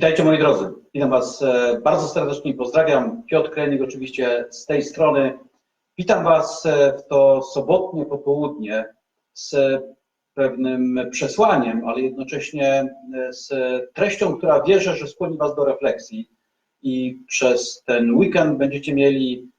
Witajcie moi drodzy. Witam Was e, bardzo serdecznie i pozdrawiam. Piotr Krenik oczywiście z tej strony. Witam Was e, w to sobotnie popołudnie z pewnym przesłaniem, ale jednocześnie e, z treścią, która wierzę, że skłoni Was do refleksji i przez ten weekend będziecie mieli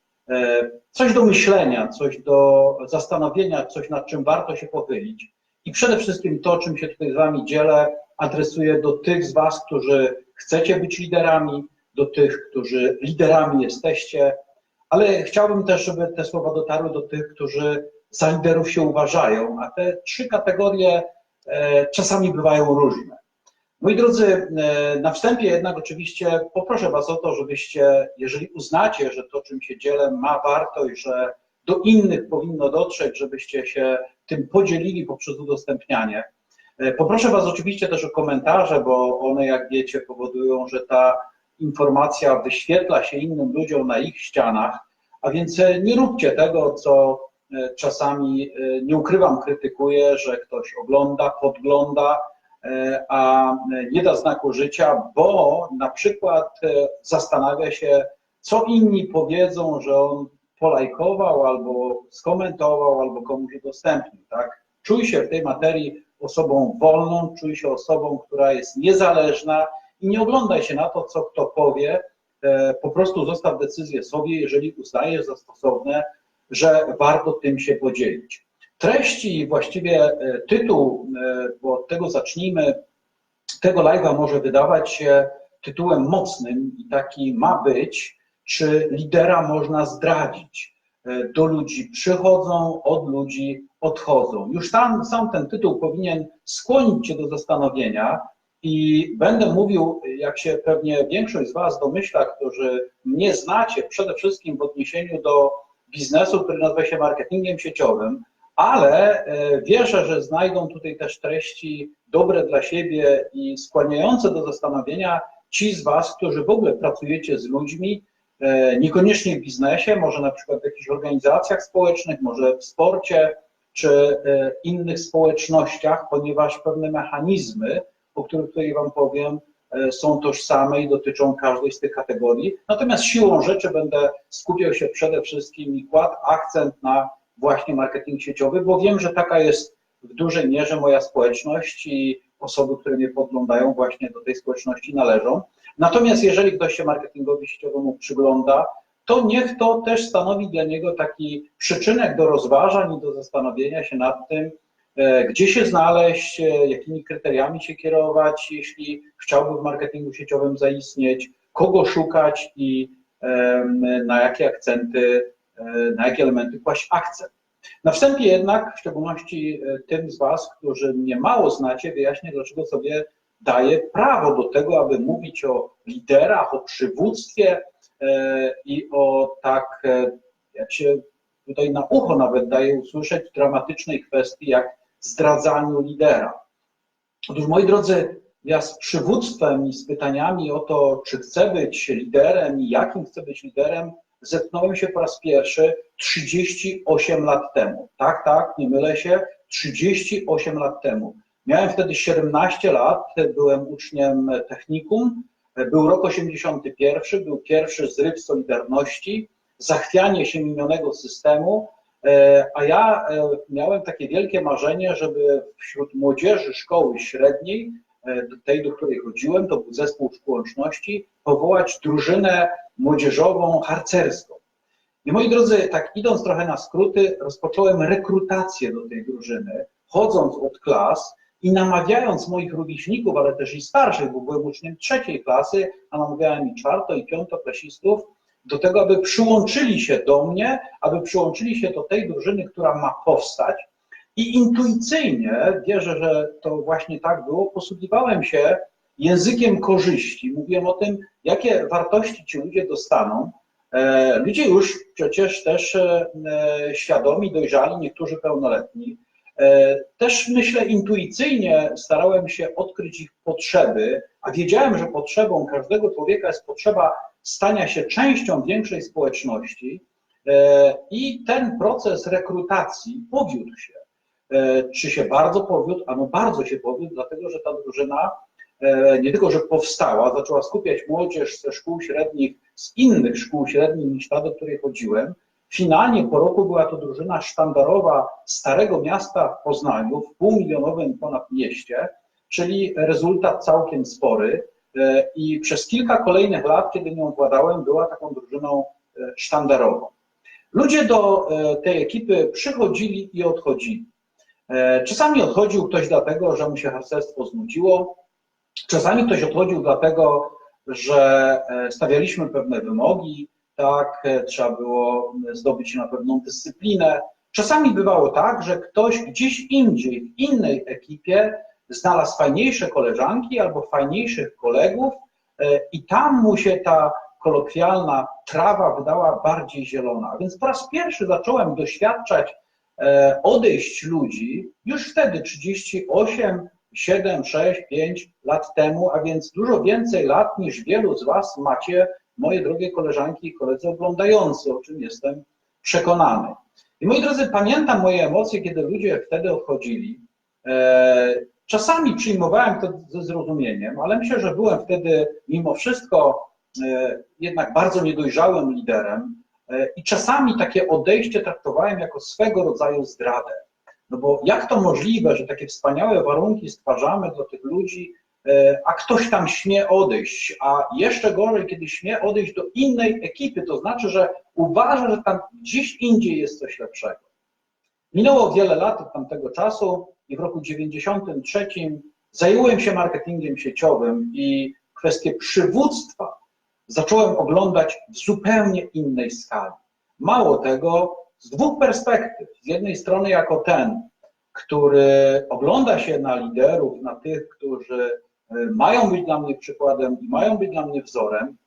coś do myślenia, coś do zastanowienia, coś nad czym warto się pochylić. I przede wszystkim to, czym się tutaj z Wami dzielę, adresuję do tych z Was, którzy chcecie być liderami, do tych, którzy liderami jesteście, ale chciałbym też, żeby te słowa dotarły do tych, którzy za liderów się uważają, a te trzy kategorie e, czasami bywają różne. Moi drodzy, e, na wstępie jednak oczywiście poproszę Was o to, żebyście, jeżeli uznacie, że to, czym się dzielę, ma wartość, że do innych powinno dotrzeć, żebyście się tym podzielili poprzez udostępnianie. E, poproszę Was oczywiście też o komentarze, bo one, jak wiecie, powodują, że ta informacja wyświetla się innym ludziom na ich ścianach, a więc e, nie róbcie tego, co e, czasami, nie ukrywam, krytykuję, że ktoś ogląda, podgląda, a nie da znaku życia, bo na przykład zastanawia się, co inni powiedzą, że on polajkował, albo skomentował, albo komuś udostępnił. Tak? Czuj się w tej materii osobą wolną, czuj się osobą, która jest niezależna i nie oglądaj się na to, co kto powie. E, po prostu zostaw decyzję sobie, jeżeli uznajesz za stosowne, że warto tym się podzielić. Treści, właściwie e, tytuł, e, bo od tego zacznijmy, tego live'a może wydawać się tytułem mocnym i taki ma być, czy lidera można zdradzić. Do ludzi przychodzą, od ludzi odchodzą. Już tam sam ten tytuł powinien skłonić Cię do zastanowienia i będę mówił, jak się pewnie większość z Was domyśla, którzy mnie znacie, przede wszystkim w odniesieniu do biznesu, który nazywa się marketingiem sieciowym, ale e, wierzę, że znajdą tutaj też treści dobre dla siebie i skłaniające do zastanowienia ci z Was, którzy w ogóle pracujecie z ludźmi, e, niekoniecznie w biznesie, może na przykład w jakichś organizacjach społecznych, może w sporcie, czy e, innych społecznościach, ponieważ pewne mechanizmy, o których tutaj Wam powiem, e, są tożsame i dotyczą każdej z tych kategorii. Natomiast siłą rzeczy będę skupiał się przede wszystkim i kładł akcent na właśnie marketing sieciowy, bo wiem, że taka jest w dużej mierze moja społeczność i osoby, które mnie podglądają, właśnie do tej społeczności należą. Natomiast jeżeli ktoś się marketingowi sieciowemu przygląda, to niech to też stanowi dla niego taki przyczynek do rozważań i do zastanowienia się nad tym, e, gdzie się znaleźć, e, jakimi kryteriami się kierować, jeśli chciałby w marketingu sieciowym zaistnieć, kogo szukać i na jakie akcenty, e, na jakie elementy kłaść akcent. Na wstępie jednak, w szczególności tym z Was, którzy mnie mało znacie, wyjaśnię, dlaczego sobie daję prawo do tego, aby mówić o liderach, o przywództwie, i o tak, e, jak się tutaj na ucho nawet daje usłyszeć, dramatycznej kwestii jak zdradzaniu lidera. Otóż, moi drodzy, ja z przywództwem i z pytaniami o to, czy chcę być liderem i jakim chcę być liderem, zetknąłem się po raz pierwszy 38 lat temu. Tak, tak, nie mylę się, 38 lat temu. Miałem wtedy 17 lat, byłem uczniem technikum był rok 81, był pierwszy zryw Solidarności, zachwianie się minionego systemu, e, a ja e, miałem takie wielkie marzenie, żeby wśród młodzieży szkoły średniej, e, tej, do której chodziłem, to był zespół szkół łączności, powołać drużynę młodzieżową harcerską. I moi drodzy, tak idąc trochę na skróty, rozpocząłem rekrutację do tej drużyny, chodząc od klas, i namawiając moich rówieśników, ale też i starszych, bo byłem uczniem trzeciej klasy, a namawiałem i czwarto i piątoklasistów, do tego, aby przyłączyli się do mnie, aby przyłączyli się do tej drużyny, która ma powstać. I intuicyjnie, wierzę, że to właśnie tak było, posługiwałem się językiem korzyści. Mówiłem o tym, jakie wartości ci ludzie dostaną. E, ludzie już przecież też e, świadomi, dojrzali, niektórzy pełnoletni, E, też myślę intuicyjnie starałem się odkryć ich potrzeby, a wiedziałem, że potrzebą każdego człowieka jest potrzeba stania się częścią większej społeczności e, i ten proces rekrutacji powiódł się. E, czy się bardzo powiódł? Ano bardzo się powiódł, dlatego że ta drużyna e, nie tylko, że powstała, zaczęła skupiać młodzież ze szkół średnich, z innych szkół średnich niż ta, do której chodziłem. Finalnie po roku była to drużyna sztandarowa Starego Miasta w Poznaniu, w półmilionowym ponad mieście, czyli rezultat całkiem spory. E, I przez kilka kolejnych lat, kiedy nią władałem, była taką drużyną e, sztandarową. Ludzie do tej ekipy przychodzili i odchodzili. Czasami odchodził ktoś dlatego, że mu się harcerstwo znudziło, czasami ktoś odchodził dlatego, że stawialiśmy pewne wymogi, tak, trzeba było zdobyć na pewną dyscyplinę. Czasami bywało tak, że ktoś gdzieś indziej, w innej ekipie znalazł fajniejsze koleżanki albo fajniejszych kolegów i tam mu się ta kolokwialna trawa wydała bardziej zielona. Więc po raz pierwszy zacząłem doświadczać odejść ludzi już wtedy 38, 7, 6, 5 lat temu, a więc dużo więcej lat niż wielu z Was macie moje drogie koleżanki i koledzy oglądający, o czym jestem przekonany. I moi drodzy, pamiętam moje emocje, kiedy ludzie wtedy odchodzili. E, czasami przyjmowałem to ze zrozumieniem, ale myślę, że byłem wtedy mimo wszystko e, jednak bardzo niedojrzałym liderem e, i czasami takie odejście traktowałem jako swego rodzaju zdradę. No bo jak to możliwe, że takie wspaniałe warunki stwarzamy dla tych ludzi, a ktoś tam śmie odejść, a jeszcze gorzej, kiedy śmie odejść do innej ekipy, to znaczy, że uważa, że tam gdzieś indziej jest coś lepszego. Minęło wiele lat od tamtego czasu i w roku 93 zająłem się marketingiem sieciowym i kwestię przywództwa zacząłem oglądać w zupełnie innej skali. Mało tego, z dwóch perspektyw. Z jednej strony jako ten, który ogląda się na liderów, na tych, którzy mają być dla mnie przykładem i mają być dla mnie wzorem,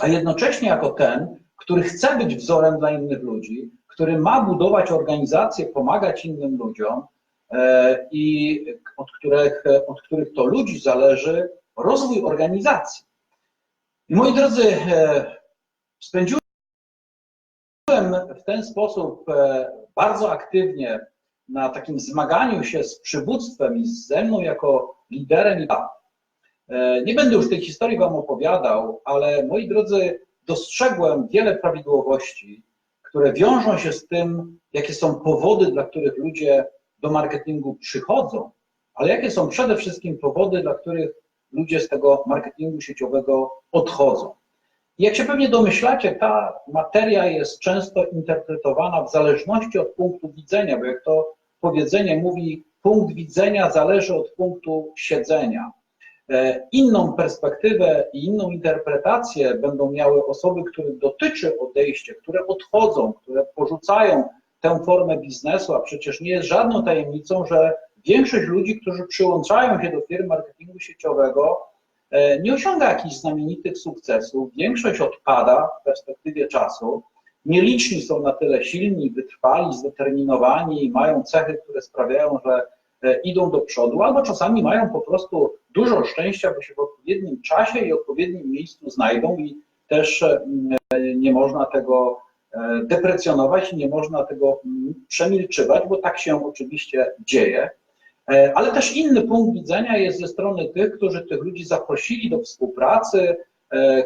a jednocześnie jako ten, który chce być wzorem dla innych ludzi, który ma budować organizację, pomagać innym ludziom e, i od których, od których to ludzi zależy rozwój organizacji. I moi drodzy, e, spędziłem w ten sposób e, bardzo aktywnie na takim zmaganiu się z przywództwem i ze mną jako liderem E, nie będę już tej historii Wam opowiadał, ale moi drodzy, dostrzegłem wiele prawidłowości, które wiążą się z tym, jakie są powody, dla których ludzie do marketingu przychodzą, ale jakie są przede wszystkim powody, dla których ludzie z tego marketingu sieciowego odchodzą. Jak się pewnie domyślacie, ta materia jest często interpretowana w zależności od punktu widzenia, bo jak to powiedzenie mówi, punkt widzenia zależy od punktu siedzenia. E, inną perspektywę i inną interpretację będą miały osoby, których dotyczy odejście, które odchodzą, które porzucają tę formę biznesu, a przecież nie jest żadną tajemnicą, że większość ludzi, którzy przyłączają się do firm marketingu sieciowego, e, nie osiąga jakichś znamienitych sukcesów. Większość odpada w perspektywie czasu. Nieliczni są na tyle silni, wytrwali, zdeterminowani i mają cechy, które sprawiają, że idą do przodu, albo czasami mają po prostu dużo szczęścia, bo się w odpowiednim czasie i odpowiednim miejscu znajdą i też e, nie można tego e, deprecjonować, nie można tego przemilczywać, bo tak się oczywiście dzieje. Ale też inny punkt widzenia jest ze strony tych, którzy tych ludzi zaprosili do współpracy,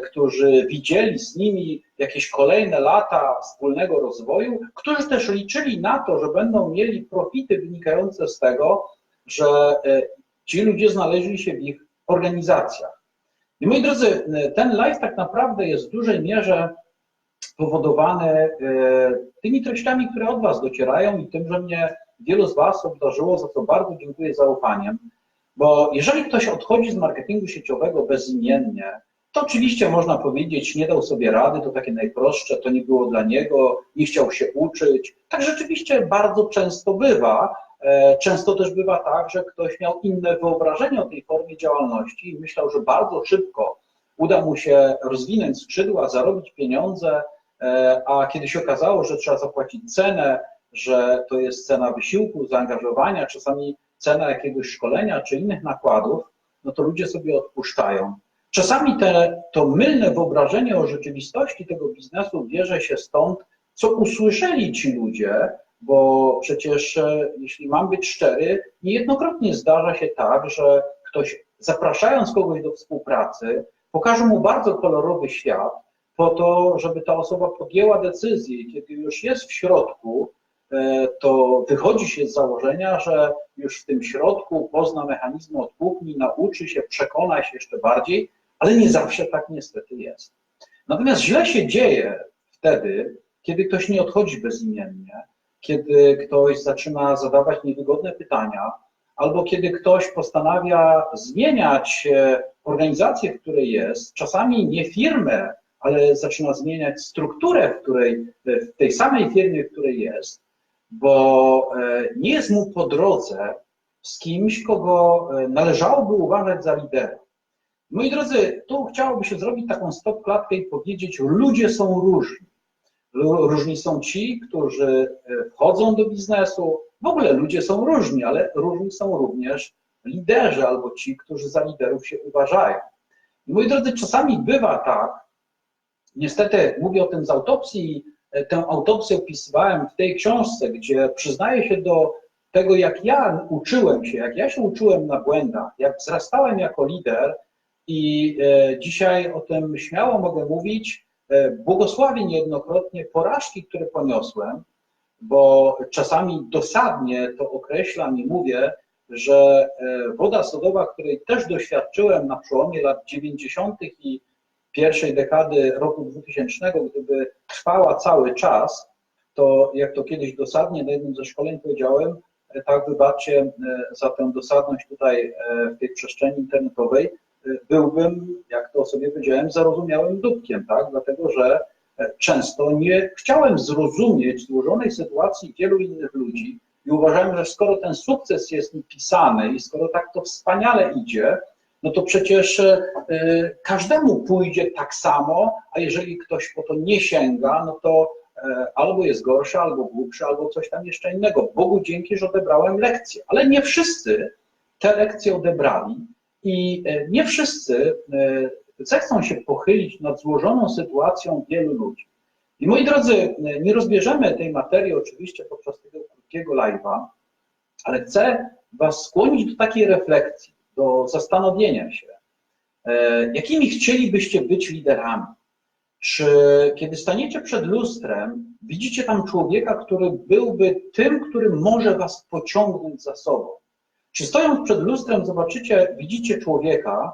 którzy widzieli z nimi jakieś kolejne lata wspólnego rozwoju, którzy też liczyli na to, że będą mieli profity wynikające z tego, że e, ci ludzie znaleźli się w ich organizacjach. I moi drodzy, e, ten live tak naprawdę jest w dużej mierze powodowany e, tymi treściami, które od Was docierają i tym, że mnie wielu z Was obdarzyło, za co bardzo dziękuję zaufaniem, bo jeżeli ktoś odchodzi z marketingu sieciowego bezimiennie, to oczywiście można powiedzieć, nie dał sobie rady, to takie najprostsze, to nie było dla niego, nie chciał się uczyć. Tak rzeczywiście bardzo często bywa. E, często też bywa tak, że ktoś miał inne wyobrażenie o tej formie działalności i myślał, że bardzo szybko uda mu się rozwinąć skrzydła, zarobić pieniądze, e, a kiedy się okazało, że trzeba zapłacić cenę, że to jest cena wysiłku, zaangażowania, czasami cena jakiegoś szkolenia czy innych nakładów, no to ludzie sobie odpuszczają. Czasami te, to mylne wyobrażenie o rzeczywistości tego biznesu bierze się stąd, co usłyszeli ci ludzie, bo przecież, e, jeśli mam być szczery, niejednokrotnie zdarza się tak, że ktoś zapraszając kogoś do współpracy, pokażą mu bardzo kolorowy świat, po to, żeby ta osoba podjęła decyzję, kiedy już jest w środku, e, to wychodzi się z założenia, że już w tym środku pozna mechanizmy od nauczy się, przekona się jeszcze bardziej, ale nie zawsze tak niestety jest. Natomiast źle się dzieje wtedy, kiedy ktoś nie odchodzi bezimiennie, kiedy ktoś zaczyna zadawać niewygodne pytania, albo kiedy ktoś postanawia zmieniać e, organizację, w której jest, czasami nie firmę, ale zaczyna zmieniać strukturę, w, której, w tej samej firmie, w której jest, bo e, nie jest mu po drodze z kimś, kogo e, należałoby uważać za lidera. Moi drodzy, tu chciałoby się zrobić taką stop-klatkę i powiedzieć, ludzie są różni. Różni są ci, którzy e, wchodzą do biznesu. W ogóle ludzie są różni, ale różni są również liderzy albo ci, którzy za liderów się uważają. I moi drodzy, czasami bywa tak, niestety mówię o tym z autopsji, e, tę autopsję opisywałem w tej książce, gdzie przyznaję się do tego, jak ja uczyłem się, jak ja się uczyłem na błędach, jak wzrastałem jako lider i e, dzisiaj o tym śmiało mogę mówić, E, błogosławię niejednokrotnie porażki, które poniosłem, bo czasami dosadnie to określam i mówię, że e, woda sodowa, której też doświadczyłem na przełomie lat 90. i pierwszej dekady roku 2000, gdyby trwała cały czas, to jak to kiedyś dosadnie na jednym ze szkoleń powiedziałem, tak wybaczcie za tę dosadność tutaj w tej przestrzeni internetowej, byłbym, jak to sobie powiedziałem, zarozumiałym dupkiem, tak? Dlatego, że e, często nie chciałem zrozumieć złożonej sytuacji wielu innych ludzi i uważałem, że skoro ten sukces jest mi pisany i skoro tak to wspaniale idzie, no to przecież e, każdemu pójdzie tak samo, a jeżeli ktoś po to nie sięga, no to e, albo jest gorszy, albo głupszy, albo coś tam jeszcze innego. Bogu dzięki, że odebrałem lekcje, ale nie wszyscy te lekcje odebrali i e, nie wszyscy e, zechcą się pochylić nad złożoną sytuacją wielu ludzi. I moi drodzy, e, nie rozbierzemy tej materii oczywiście podczas tego krótkiego live'a, ale chcę Was skłonić do takiej refleksji, do zastanowienia się, jakimi chcielibyście być liderami. Czy kiedy staniecie przed lustrem, widzicie tam człowieka, który byłby tym, który może Was pociągnąć za sobą? Czy stojąc przed lustrem zobaczycie, widzicie człowieka,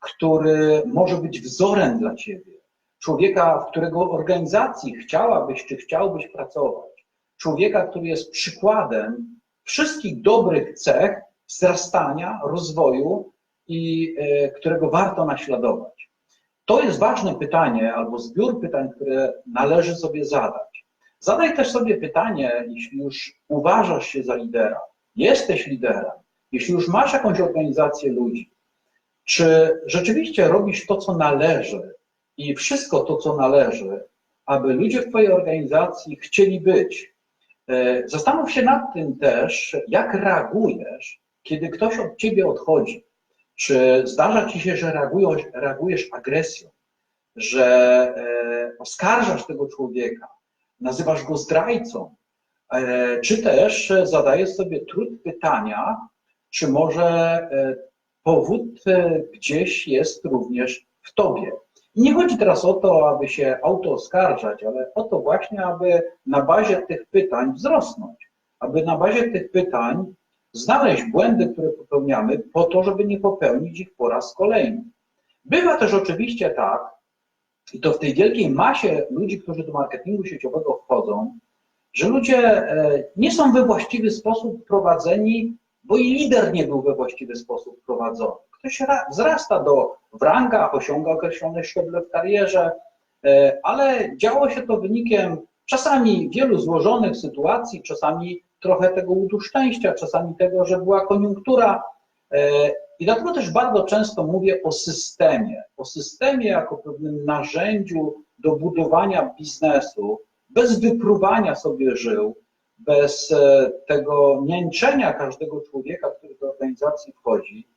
który może być wzorem dla ciebie, człowieka, w którego organizacji chciałabyś czy chciałbyś pracować, człowieka, który jest przykładem wszystkich dobrych cech wzrastania, rozwoju i e, którego warto naśladować. To jest ważne pytanie albo zbiór pytań, które należy sobie zadać. Zadaj też sobie pytanie, jeśli już uważasz się za lidera, jesteś liderem, jeśli już masz jakąś organizację ludzi, czy rzeczywiście robisz to, co należy i wszystko to, co należy, aby ludzie w Twojej organizacji chcieli być? E, zastanów się nad tym też, jak reagujesz, kiedy ktoś od Ciebie odchodzi. Czy zdarza Ci się, że reagujesz, reagujesz agresją, że e, oskarżasz tego człowieka, nazywasz go zdrajcą, e, czy też zadajesz sobie trud pytania, czy może e, powód e, gdzieś jest również w tobie. I nie chodzi teraz o to, aby się auto oskarżać, ale o to właśnie, aby na bazie tych pytań wzrosnąć, aby na bazie tych pytań znaleźć błędy, które popełniamy, po to, żeby nie popełnić ich po raz kolejny. Bywa też oczywiście tak, i to w tej wielkiej masie ludzi, którzy do marketingu sieciowego wchodzą, że ludzie e, nie są we właściwy sposób prowadzeni bo i lider nie był we właściwy sposób prowadzony. Ktoś wzrasta do w rangach, osiąga określone szczeble w karierze, e, ale działo się to wynikiem czasami wielu złożonych sytuacji, czasami trochę tego łudu szczęścia, czasami tego, że była koniunktura. E, I dlatego też bardzo często mówię o systemie, o systemie jako pewnym narzędziu do budowania biznesu, bez wypruwania sobie żył, bez e, tego mięczenia każdego człowieka, który do organizacji wchodzi.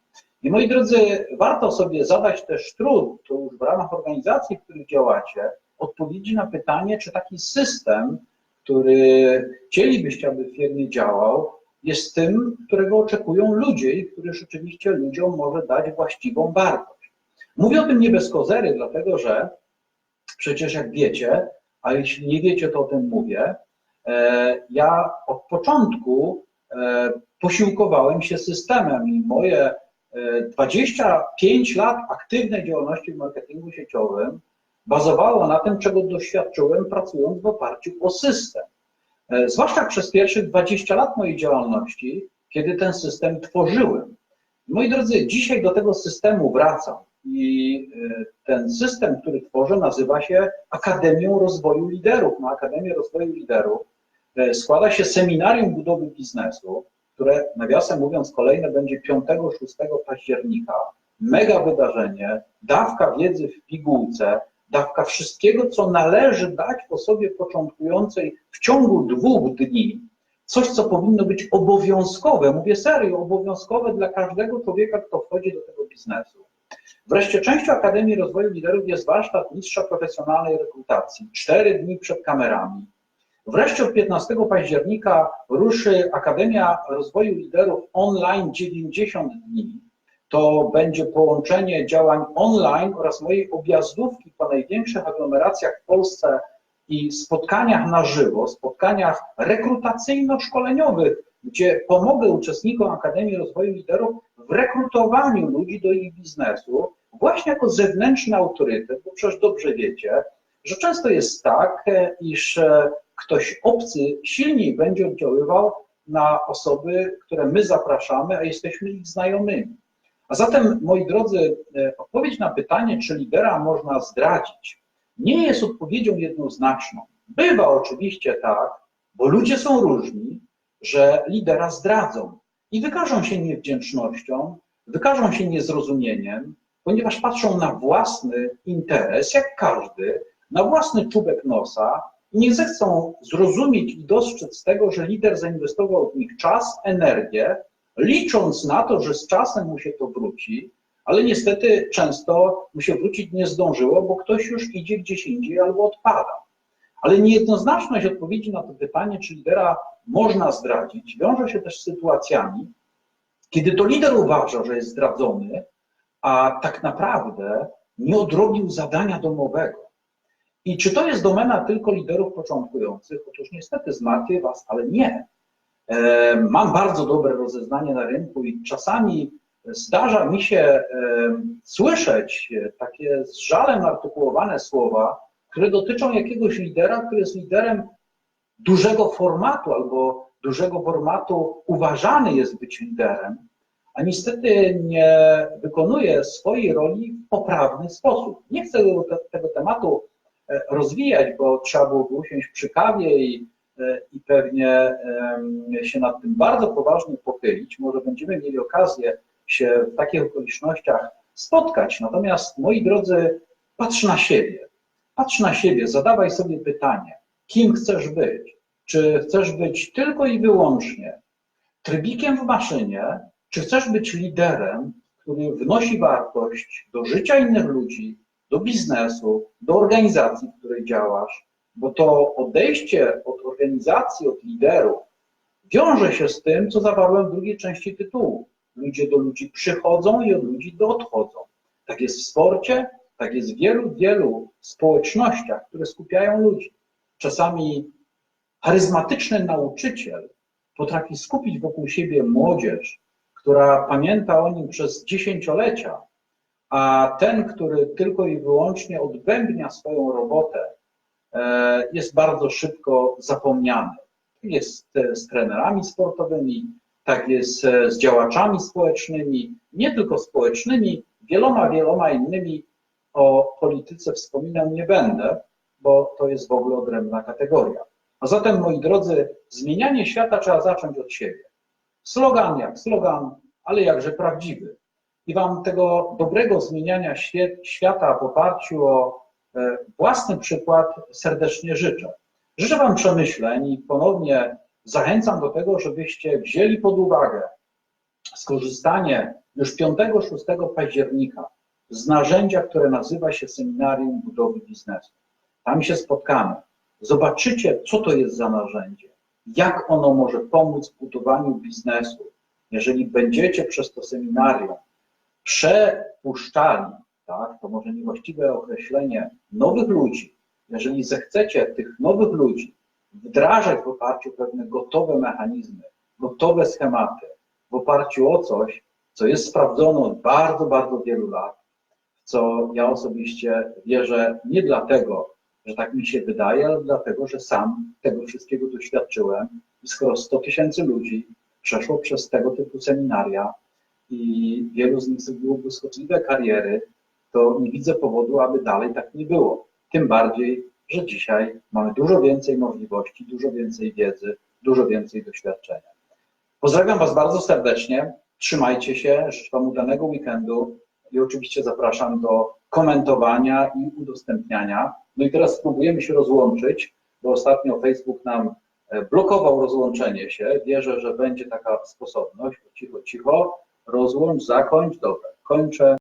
I moi drodzy, warto sobie zadać też trud, to już w ramach organizacji, w których działacie, odpowiedzi na pytanie, czy taki system, który chcielibyście, aby w firmie działał, jest tym, którego oczekują ludzie i który rzeczywiście ludziom może dać właściwą wartość. Mówię o tym nie bez kozery, dlatego że przecież jak wiecie, a jeśli nie wiecie, to o tym mówię, ja od początku e, posiłkowałem się systemem i moje 25 lat aktywnej działalności w marketingu sieciowym bazowało na tym, czego doświadczyłem pracując w oparciu o system. E, zwłaszcza przez pierwszych 20 lat mojej działalności, kiedy ten system tworzyłem. Moi drodzy, dzisiaj do tego systemu wracam i e, ten system, który tworzę, nazywa się Akademią Rozwoju Liderów. Na Akademię Rozwoju Liderów e, składa się seminarium budowy biznesu, które nawiasem mówiąc kolejne będzie 5-6 października. Mega wydarzenie, dawka wiedzy w pigułce, dawka wszystkiego, co należy dać osobie początkującej w ciągu dwóch dni, coś, co powinno być obowiązkowe, mówię serio, obowiązkowe dla każdego człowieka, kto wchodzi do tego biznesu. Wreszcie częścią Akademii Rozwoju Liderów jest warsztat mistrza profesjonalnej rekrutacji. Cztery dni przed kamerami. Wreszcie od 15 października ruszy Akademia Rozwoju Liderów online 90 dni to będzie połączenie działań online oraz mojej objazdówki po największych aglomeracjach w Polsce i spotkaniach na żywo, spotkaniach rekrutacyjno-szkoleniowych, gdzie pomogę uczestnikom Akademii Rozwoju Liderów w rekrutowaniu ludzi do ich biznesu, właśnie jako zewnętrzny autorytet, bo przecież dobrze wiecie, że często jest tak, iż ktoś obcy silniej będzie oddziaływał na osoby, które my zapraszamy, a jesteśmy ich znajomymi. A zatem, moi drodzy, e, odpowiedź na pytanie, czy lidera można zdradzić, nie jest odpowiedzią jednoznaczną. Bywa oczywiście tak, bo ludzie są różni, że lidera zdradzą i wykażą się niewdzięcznością, wykażą się niezrozumieniem, ponieważ patrzą na własny interes, jak każdy, na własny czubek nosa i nie zechcą zrozumieć i dostrzec tego, że lider zainwestował w nich czas, energię, licząc na to, że z czasem mu się to wróci, ale niestety często mu się wrócić nie zdążyło, bo ktoś już idzie gdzieś indziej albo odpada. Ale niejednoznaczność odpowiedzi na to pytanie, czy lidera można zdradzić, wiąże się też z sytuacjami, kiedy to lider uważa, że jest zdradzony, a tak naprawdę nie odrobił zadania domowego. I czy to jest domena tylko liderów początkujących? Otóż niestety zmartwię Was, ale nie. E, mam bardzo dobre rozeznanie na rynku i czasami zdarza mi się e, słyszeć takie z żalem artykułowane słowa, które dotyczą jakiegoś lidera, który jest liderem dużego formatu albo dużego formatu uważany jest być liderem, a niestety nie wykonuje swojej roli w poprawny sposób. Nie chcę tego tematu e, rozwijać, bo trzeba było usiąść przy kawie i E, i pewnie się nad tym bardzo poważnie pochylić. Może będziemy mieli okazję się w takich okolicznościach spotkać. Natomiast, moi drodzy, patrz na siebie. Patrz na siebie, zadawaj sobie pytanie, kim chcesz być? Czy chcesz być tylko i wyłącznie trybikiem w maszynie, czy chcesz być liderem, który wnosi wartość do życia innych ludzi, do biznesu, do organizacji, w której działasz, bo to odejście od organizacji, od liderów wiąże się z tym, co zawarłem w drugiej części tytułu. Ludzie do ludzi przychodzą i od ludzi do odchodzą. Tak jest w sporcie, tak jest w wielu, wielu społecznościach, które skupiają ludzi. Czasami charyzmatyczny nauczyciel potrafi skupić wokół siebie młodzież, która pamięta o nim przez dziesięciolecia, a ten, który tylko i wyłącznie odbębnia swoją robotę, E, jest bardzo szybko zapomniany. Jest e, z trenerami sportowymi, tak jest e, z działaczami społecznymi, nie tylko społecznymi, wieloma, wieloma innymi. O polityce wspominał nie będę, bo to jest w ogóle odrębna kategoria. A zatem, moi drodzy, zmienianie świata trzeba zacząć od siebie. Slogan jak slogan, ale jakże prawdziwy. I Wam tego dobrego zmieniania świata w oparciu o E, własny przykład serdecznie życzę. Życzę Wam przemyśleń i ponownie zachęcam do tego, żebyście wzięli pod uwagę skorzystanie już 5-6 października z narzędzia, które nazywa się Seminarium Budowy Biznesu. Tam się spotkamy. Zobaczycie, co to jest za narzędzie, jak ono może pomóc w budowaniu biznesu, jeżeli będziecie przez to seminarium przepuszczali, tak, to może niewłaściwe określenie, nowych ludzi, jeżeli zechcecie tych nowych ludzi wdrażać w oparciu o pewne gotowe mechanizmy, gotowe schematy, w oparciu o coś, co jest sprawdzone od bardzo, bardzo wielu lat, co ja osobiście wierzę nie dlatego, że tak mi się wydaje, ale dlatego, że sam tego wszystkiego doświadczyłem i skoro 100 tysięcy ludzi przeszło przez tego typu seminaria i wielu z nich zrobiło błyskotliwe kariery, to nie widzę powodu, aby dalej tak nie było. Tym bardziej, że dzisiaj mamy dużo więcej możliwości, dużo więcej wiedzy, dużo więcej doświadczenia. Pozdrawiam Was bardzo serdecznie. Trzymajcie się, życzę Wam udanego weekendu i oczywiście zapraszam do komentowania i udostępniania. No i teraz spróbujemy się rozłączyć, bo ostatnio Facebook nam e, blokował rozłączenie się. Wierzę, że będzie taka sposobność. Cicho, cicho, rozłącz, zakończ. Dobra, kończę.